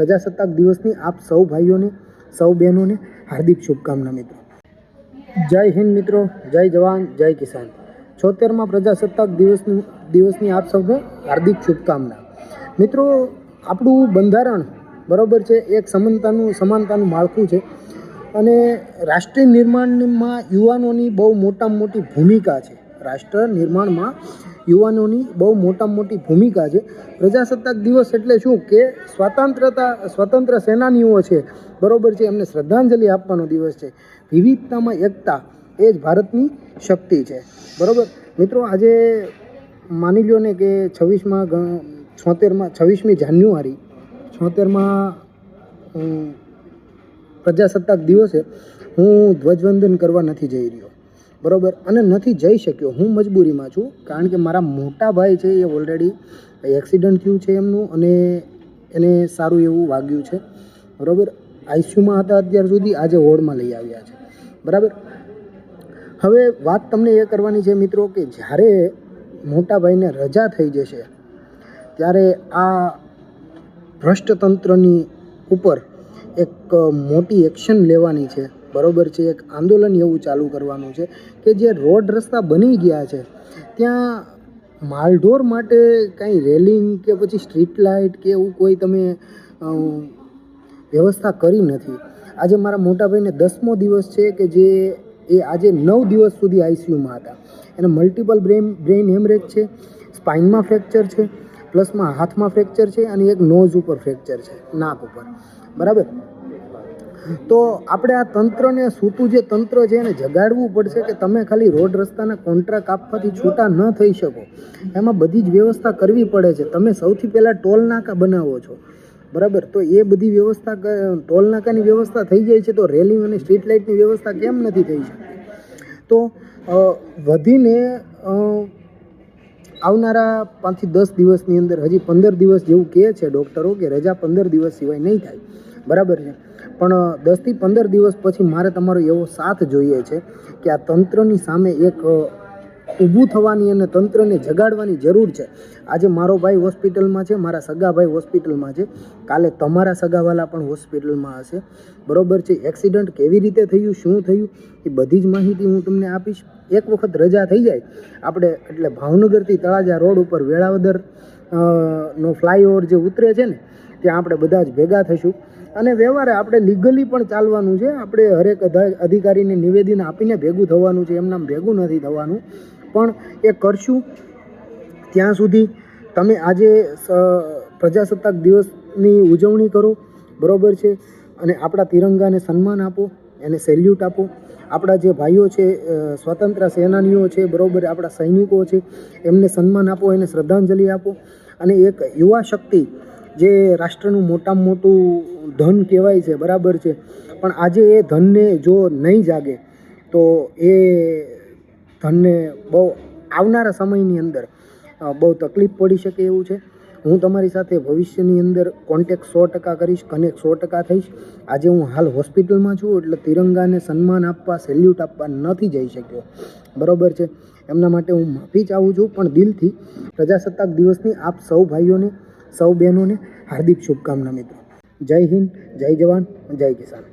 પ્રજાસત્તાક દિવસની આપ સૌ ભાઈઓને, સૌ બહેનોને હાર્દિક શુભકામના મિત્રો. જય હિન્દ મિત્રો, જય જવાન, જય કિસાન. છોતેરમાં પ્રજાસત્તાક દિવસની દિવસની આપ સૌને હાર્દિક શુભકામના. મિત્રો, આપણું બંધારણ બરોબર છે, એક સમાનતાનું સમાનતાનું માળખું છે અને રાષ્ટ્રીય નિર્માણમાં યુવાનોની બહુ મોટામાં મોટી ભૂમિકા છે. રાષ્ટ્ર નિર્માણમાં યુવાનોની બહુ મોટામાં મોટી ભૂમિકા છે. પ્રજાસત્તાક દિવસ એટલે શું કે સ્વતંત્રતા, સ્વતંત્ર સેનાનીઓ છે. બરાબર છે, એમને શ્રદ્ધાંજલિ આપવાનો દિવસ છે. વિવિધતામાં એકતા એ જ ભારતની શક્તિ છે. બરાબર? મિત્રો, આજે માની લો ને કે છવ્વીસમાં છોતેરમાં, છવ્વીસમી જાન્યુઆરી, છોતેરમાં પ્રજાસત્તાક દિવસે હું ધ્વજવંદન કરવા નથી જઈ રહ્યો. બરોબર? અને નથી જઈ શક્યો. હું મજબૂરીમાં છું, કારણ કે મારા મોટા ભાઈ છે એ ઓલરેડી એક્સિડન્ટ થયું છે એમનું, અને એને સારું એવું વાગ્યું છે. બરોબર? આઈસીયુમાં હતા અત્યાર સુધી, આજે હોડમાં લઈ આવ્યા છે. બરાબર? હવે વાત તમને એ કરવાની છે મિત્રો કે જ્યારે મોટા ભાઈને રજા થઈ જશે, ત્યારે આ ભ્રષ્ટતંત્રની ઉપર એક મોટી એક્શન લેવાની છે. બરોબર છે, એક આંદોલન એવું ચાલુ કરવાનું છે કે જે રોડ રસ્તા બની ગયા છે. ત્યાં માલઢોર માટે કાંઈ રેલિંગ કે પછી સ્ટ્રીટ લાઇટ કે એવું કોઈ તમે વ્યવસ્થા કરી નથી. આજે મારા મોટા ભાઈને દસમો દિવસ છે કે જે એ આજે નવ દિવસ સુધી આઈસીયુમાં હતા. એને મલ્ટિપલ બ્રેન બ્રેઇન હેમરેજ છે, સ્પાઇનમાં ફ્રેક્ચર છે, પ્લસમાં હાથમાં ફ્રેક્ચર છે અને એક નોઝ ઉપર ફ્રેક્ચર છે, નાક ઉપર. બરાબર? તો આપણે આ તંત્રને સૂતું જે તંત્ર છે એને જગાડવું પડશે કે તમે ખાલી રોડ રસ્તાના કોન્ટ્રાક્ટ આપવાથી છૂટા ન થઈ શકો. એમાં બધી જ વ્યવસ્થા કરવી પડે છે. તમે સૌથી પહેલાં ટોલ નાકા બનાવો છો. બરાબર? તો એ બધી વ્યવસ્થા ટોલ નાકાની વ્યવસ્થા થઈ જાય છે તો રેલિંગ અને સ્ટ્રીટ લાઇટની વ્યવસ્થા કેમ નથી થઈ શકતી? તો વધીને આવનારા પાંચથી દસ દિવસની અંદર, હજી પંદર દિવસ જેવું કહે છે ડૉક્ટરો કે રજા પંદર દિવસ સિવાય નહીં થાય. બરાબર છે? પણ દસથી પંદર દિવસ પછી મારે તમારો એવો સાથ જોઈએ છે કે આ તંત્રની સામે એક ઊભું થવાની અને તંત્રને જગાડવાની જરૂર છે. આજે મારો ભાઈ હોસ્પિટલમાં છે, મારા સગા ભાઈ હોસ્પિટલમાં છે. કાલે તમારા સગાવાલા પણ હોસ્પિટલમાં હશે. બરોબર છે, એક્સિડન્ટ કેવી રીતે થયું, શું થયું, એ બધી જ માહિતી હું તમને આપીશ. એક વખત રજા થઈ જાય, આપણે એટલે ભાવનગરથી તળાજા રોડ ઉપર વેળાવદર નો ફ્લાયઓવર જે ઉતરે છે ને, ત્યાં આપણે બધા જ ભેગા થઈશું. અને વ્યવહારે આપણે લીગલી પણ ચાલવાનું છે. આપણે હરેક અધિકારીને નિવેદન આપીને ભેગું થવાનું છે. એમનામ ભેગું નથી થવાનું. પણ એ કરશું ત્યાં સુધી તમે આજે પ્રજાસત્તાક દિવસની ઉજવણી કરો. બરાબર છે? અને આપણા તિરંગાને સન્માન આપો. એને સેલ્યુટ આપો. આપણા જે ભાઈઓ છે સ્વતંત્ર સેનાનીઓ છે, બરાબર, આપણા સૈનિકો છે, એમને સન્માન આપો, એને શ્રદ્ધાંજલિ આપો. અને એક યુવા શક્તિ જે રાષ્ટ્રનું મોટામાં મોટું ધન કહેવાય છે, બરાબર છે. પણ આજે એ ધનને જો નહીં જાગે, તો એ ધનને બહુ આવનારા સમયની અંદર બહુ તકલીફ પડી શકે એવું છે. હું તમારી સાથે ભવિષ્યની અંદર કોન્ટેક સો ટકા કરીશ કનેક્ટ સો ટકા થઈશ. આજે હું હાલ હોસ્પિટલમાં છું, એટલે તિરંગાને સન્માન આપવા સેલ્યુટ આપવા નથી જઈ શક્યો. બરોબર છે? એમના માટે હું માફી ચાહું છું, પણ દિલથી પ્રજાસત્તાક દિવસની આપ સૌ ભાઈઓને, સૌ બહેનોને હાર્દિક શુભકામના મિત્રો. જય હિન્દ, જય જવાન, જય કિસાન.